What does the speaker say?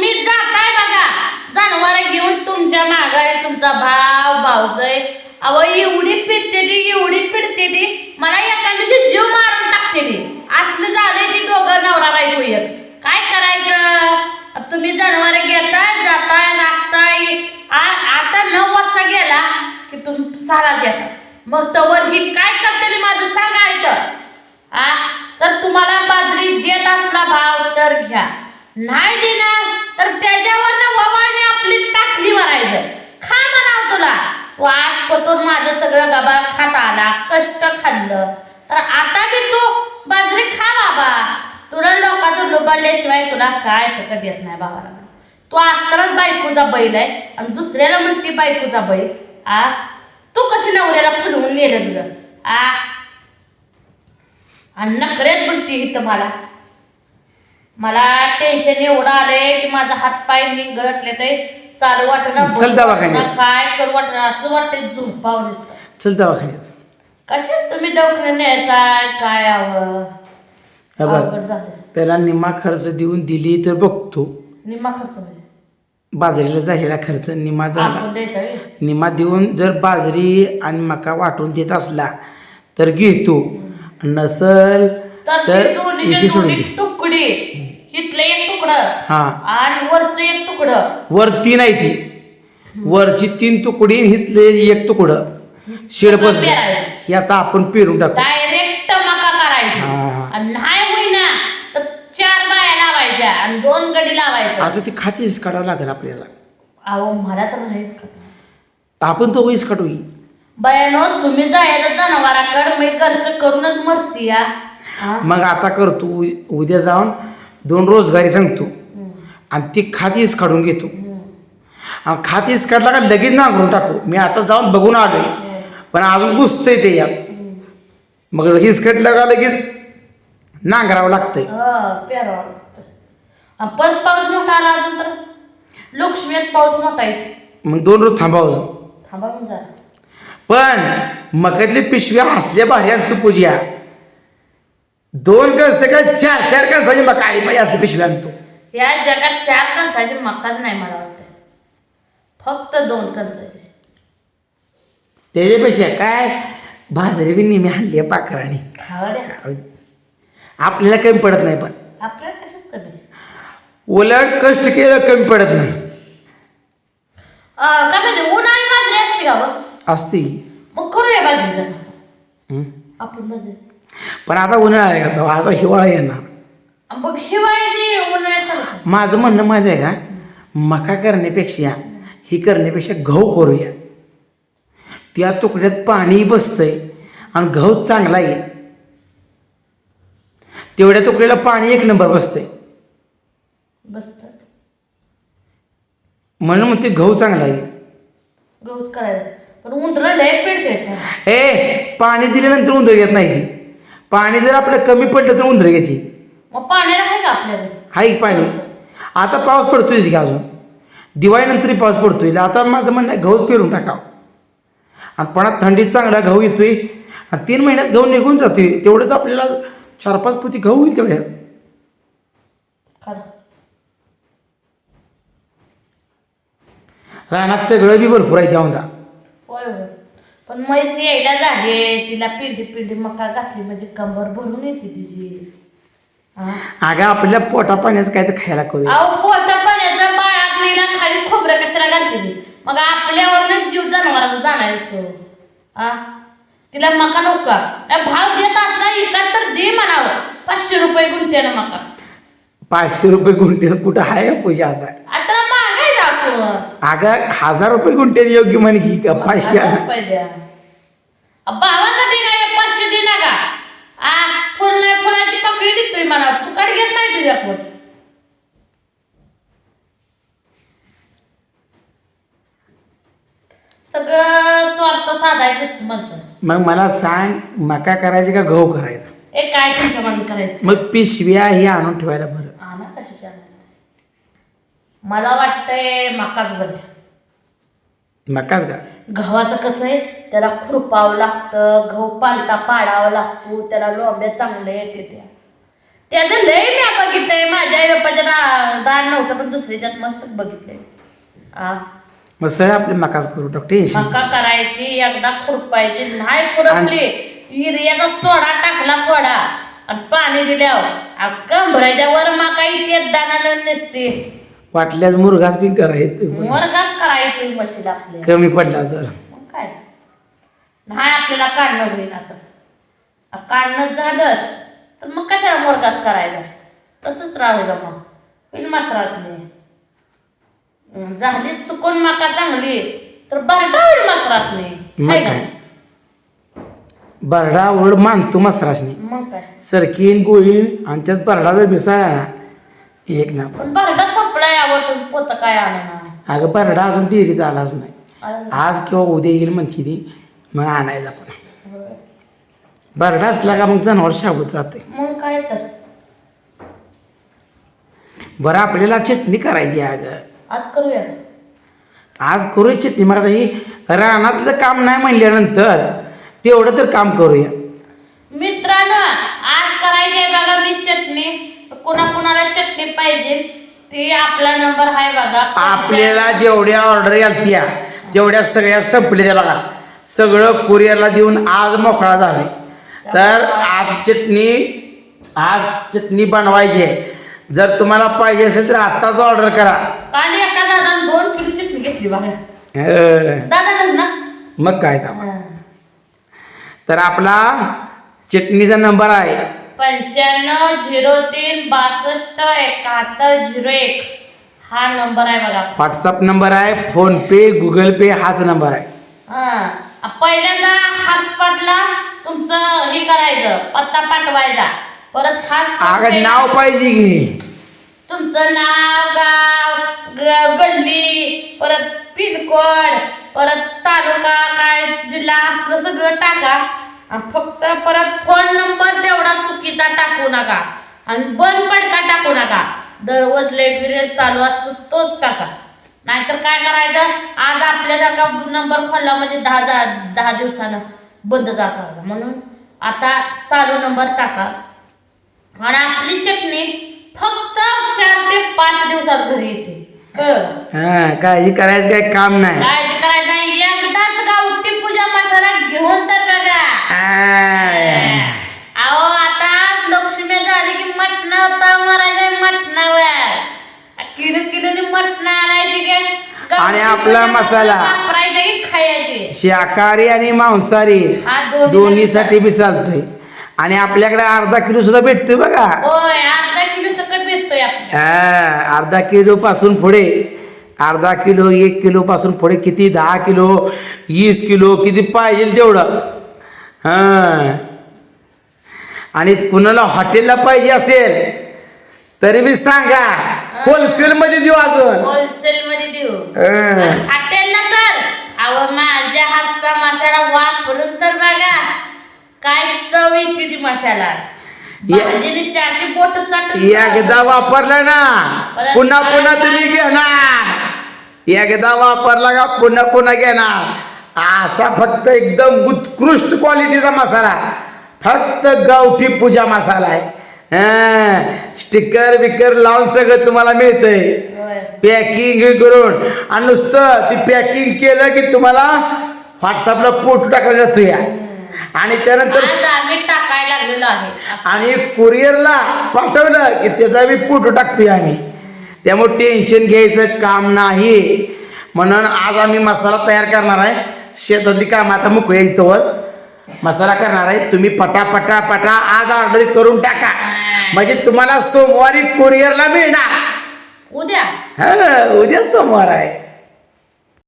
तुम्ही जाताय बघा. जनावर घेऊन तुमच्या माघारी तुमचा भाव भावजय अहो एवढी फिरते ती एवढी फिरते ती. मला एका दिवशी जीव मारून टाकते ती. असलं झालंय ती दोघं नवरा बायको एक. काय करायचं? तुम्ही जनावर घेताय जाताय राखताय. आ- आता नऊ वाजता गेला की तुम सारा घेता मग तवर ही काय करते ती माझं सांगायचं आ? तर तुम्हाला बाजरी देत असला भाव तर घ्या. नाही देणार तर त्याच्यावर ववाळणी आपली टाकली मारायचं खा म्हणाव तुला. तू पतून माझं सगळं गबाळ खात आला कष्ट खाल्लं. तर आता मी तू बाजरी खा बाबा. तुला लोकांचं लुबाडल्याशिवाय तुला काय सकट येत नाही बाबाला तू असतानाच बायकोचा बैल आहे आणि दुसऱ्याला म्हणते बायकोचा बैल. आ? तू कशी नवऱ्याला फुलवून नेलंस ग? आ? आणि नखऱ्यात बोलते इथं मला. मला टेन्शन एवढं आलंय की माझा हात पाय मी गळतले ते चालू चल दवाखान्यात. काय करू वाटणं असं वाटतंय झोपावं नुसतं. चल दवाखान्यात. कशात तुम्ही दवाखान्यात न्यायचा काय हवं? हे बघ अवघड झालं त्याला निम्मा खर्च देऊन दिली तर बघतो. निम्मा खर्च म्हणजे? बाजरीला झालेला खर्च निम्मा झाला. आपण द्यायचा व्हय. निम्मा देऊन जर बाजरी आणि मका वाटून देत असला तर घेतो. नसल तर तर ती सोडून दोन्ही दे. तुकडे इथलं एक तुकडं. हा. आणि वरचं एक तुकडं. वर तीन आहे ती. वरची तीन तुकडी हिथले एक तुकडं. शेड सगळं बसलं पेरायचं. हे आता आपण पेरून टाकू. डायरेक्ट मका करायची. हा, हा. आणि नाही होईना तर चार बाया लावायच्या आणि दोन गडी लावायचं. आता ती खातीच काढावं लागेल आपल्याला. अहो मला तर नाहीच का आपण तो वैस काढू बयानो तुम्ही जायचं जनावराकडे मी खर्च करूनच मरती या हा? मग आता करतो उ- उद्या जाऊन दोन रोजगारी सांगतो. आणि ती खातीच काढून घेतो. आणि खातीच काढला का लगेच नांगरून टाकू. मी आता जाऊन बघून आलोय. पण अजून घुसतंय ते यात. मग लगेच कटलं का लगेच नांगरावं लागतंय. परत पाऊस मोठा आला अजून तर. लक्ष्मीत पाऊस मोठा येते मग दोन रोज थांबावं थांबा पण मकातली पिशव्या हसल्या भारी आणतो पूजा. दोन कणसं काय चार चार कणसाची मका आई पाहिजे असली पिशवी आणतो. या जगात चार कणसाचे मक्काच नाही मला वाटतं. फक्त दोन कणसाचे त्याच्यापेक्षा काय? भाजरी बी नेहमी हल्ली आहे खावा द्या आपल्याला कमी पडत नाही पण. आपल्याला कशाच कमी? उलट कष्ट केलं कमी पडत नाही. अं, काय म्हणजे उन्हाळी बाजरी असते का बघ? असती. मग करूया बाजरी. जरा हं. आपण बाजरी. पण आता उन्हाळा आहे का आता हिवाळा येणार. आणि बघ हिवाळ्याची उन्हाळ्यात चालत माझं म्हणणं माहिती आहे का? मका करण्यापेक्षा ही करण्यापेक्षा गहू करूया. त्या तुकड्यात पाणी बसतंय आणि गहू चांगला येईल तेवढ्या तुकड्याला पाणी एक नंबर बसतंय. बसतात. म्हणून मग ते गहू चांगला येईल गहूच करायला. पण उंदरं लय पेट घेतात. ए पाणी दिल्यानंतर उंदर घेत नाही. ती पाणी जर आपलं कमी पडलं तर उंदर घ्यायची. मग पाण्याला आहे का आपल्याकडे? हाय पाणी? आता पाऊस पडतोयच की अजून? दिवाळीनंतरही पाऊस पडतोय. आता माझं म्हणणं आहे गहूच पेरून टाकावं. आणि पण थंडीत चांगला गहू येतोय. आणि तीन महिन्यात गहू निघून जातोय. तेवढंच आपल्याला चार पाच पोती गहू होईल तेवढ्यात खरं. रानात सगळं बी भरपूर आहे होय पण म्हैस यायला झाली तिला पिंडी पिंडी मका घातली म्हणजे कंबर भरून येते तिची. हा. अगं आपल्या पोटा पाण्याचं काय तर खायला करू अहो पोटा पाण्याचा बाळातलीला खाली खोबरं कशाला घालते ती? मग आपल्यावरनं जीव जनावरांचा जाणार असो आ तिला मका नका. भाव देत असला इका तर दे म्हणावं. पाचशे रुपये गुंठ्यानं मका. पाचशे रुपये गुंठे कुठं आहे का पूजा आता? आता अगं हजार रुपये गुंठे योग्य म्हण की का पाचशे हजार रुपये द्या. पाचशे का? आ फुल नाही फुलाची पकडी देतोय मला. फुकट घेत नाही तुझ्याकडून सगळं स्वार्थ साधायचं असतं माणसं मग मला सांग मका करायची का गहू करायचा? ए काय तुमच्या मागे करायचं? मग पिशव्या हे आणून ठेवायला बरं. आणा कशाच्या? मला वाटतंय मकाच बरं मकाच का? गव्हाचं कसं आहे त्याला खुरपावं लागतं गहू पालता पाडावा लागतो त्याला लोंब्या चांगल्या येते त्या. त्याचं लय मी बघितलंय माझ्या आई बाप्पाच्या दार नव्हतं पण दुसऱ्याच्यात मस्त बघितलंय. आ, मग सर आपले मकाच करू टाक टेन्शन मका करायची एकदा खुरपायची नाही खुरपली युरियाचा सोडा टाकला थोडा आणि पाणी दिल्यावर. कंबराच्या वर मका इथे दानाला नसते. वाटल्यास मुरगास बी करायचं वर्गाच करायची मशीन आपल्या. कमी पडला तर मग काय? नाही आपल्याला काढणं होईल आता. आ, काढणं झालंच. तर मग कशाला मोरगास करायचा? तसंच राहू का मग. मसराच नाही झाली चुकून माका चांगली. तर बरटा होईल मसराच नाही मग? काय? बरडा ओढ मानतो मसराशनी मग काय? सरकीन गोळीन आणि त्यात बरडा जर मिसळला ना एक ना. पण बरटा पोत काय अगं बरडा अजून डेअरीत आलाच नाही. आज किंवा उद्या येईल म्हणते ती मग आणायचा आपण बरडा असला का मग जनावर शाबूत राहते. मग काय तर. बरं आपल्याला चटणी करायची आहे अगं. आज करूया आज करूया चटणी मग आता ही रानातलं काम नाही म्हणल्यानंतर तेवढं तर काम करूया. मित्रांनो आज करायची आहे बघा मी चटणी. कुणा कुणाला चटणी पाहिजे ते आपला नंबर आहे बघा. आपल्याला जेवढ्या ऑर्डर यालत्या तेवढ्या सगळ्या संपलेल्या बघा. सगळं कुरिअरला देऊन आज मोकळा झालाय. तर आज चटणी आज चटणी बनवायची आहे. जर तुम्हाला पाहिजे असेल तर आत्ताच ऑर्डर करा. आणि एका दोन किलो चटणी घेतली बघा. अं, दादाच ना? मग काय का तर आपला चटणीचा नंबर आहे. पंच्याण्णव झिरो तीन बासष्ट एकाहत्तर झिरो एक. हा नंबर आहे बघा. व्हॉट्सअप नंबर आहे फोन पे गुगल पे हाच नंबर आहे. हा. पहिल्यांदा हासपाटला तुमचं हे करायचं पत्ता पाठवायचा. परत अगं नाव पाहिजे की तुमचं नाव गाव ग- गल्ली परत पिनकोड परत तालुका काय जिल्हा असलं सगळं टाका. आणि फक्त परत फोन नंबर तेवढा चुकीचा टाकू नका. आणि बंद पडका टाकू नका. दररोज लेबिरेल चालू असतो तोच टाका. नाहीतर काय करायचं? आज आपल्यासारखा नंबर खोलला? म्हणजे दहा दहा दहा दिवसानं बंदच असायचा म्हणून आता चालू नंबर टाका. आणि आपली चटणी फक्त चार ते पाच दिवसात घरी येते. काळजी करायचं काही काम नाही. काळजी करायची नाही एकदाच गावठी पूजा मसाला घेऊन तर बघा आ, अहो आता लक्ष्मी झाली की मटण होता मरायचं मटणावर. किलो किलोनी मटण आणायची काय गावठी आणि आपला मसाला. वापरायचा की खायचे? शाकाहारी आणि मांसाहारी दोन्ही दोन्हीसाठी बी चालतंय. आणि आपल्याकडे अर्धा किलो सुद्धा भेटतोय बघा. अर्धा किलो सकट भेटतोय अर्धा किलो पासून पुढे अर्धा किलो एक किलो पासून पुढे किती? दहा किलो वीस किलो किती पाहिजे तेवढं. हा. आणि कुणाला हॉटेलला पाहिजे असेल तरी बी सांगा. होलसेल मध्ये देऊ अजून. होलसेल मध्ये देऊ. हा. हॉटेलला तर. अहो माझ्या हातचा मसाला वापरून तर बघा. काय चव येते ती मसाला. एकदा वापरला ना. पुन्हा पुन्हा तुम्ही घेणार. एकदा वापरला का पुन्हा पुन्हा घेणार. असा फक्त एकदम उत्कृष्ट क्वालिटीचा मसाला. फक्त गावठी पूजा मसाला आहे. स्टिकर बिकर लावून सगळं तुम्हाला मिळतंय. पॅकिंग करून. आणि नुसतं ती पॅकिंग केलं की तुम्हाला व्हॉट्सअपला फोटो टाकला जातो या. आणि त्यानंतर टाकायला लागलेलो आहे. आणि कुरिअरला पाठवलं की त्याचा बी फोटो टाकतोय आम्ही. त्यामुळे टेन्शन घ्यायचं काम नाही. म्हणून आज आम्ही मसाला तयार करणार आहे. शेतातली कामं आता मुकूया इथंवर मसाला करणार आहे. तुम्ही पटा पटा पटा आज ऑर्डर करून टाका. म्हणजे तुम्हाला सोमवारी कुरिअरला मिळणार. उद्या? हा उद्या सोमवार आहे.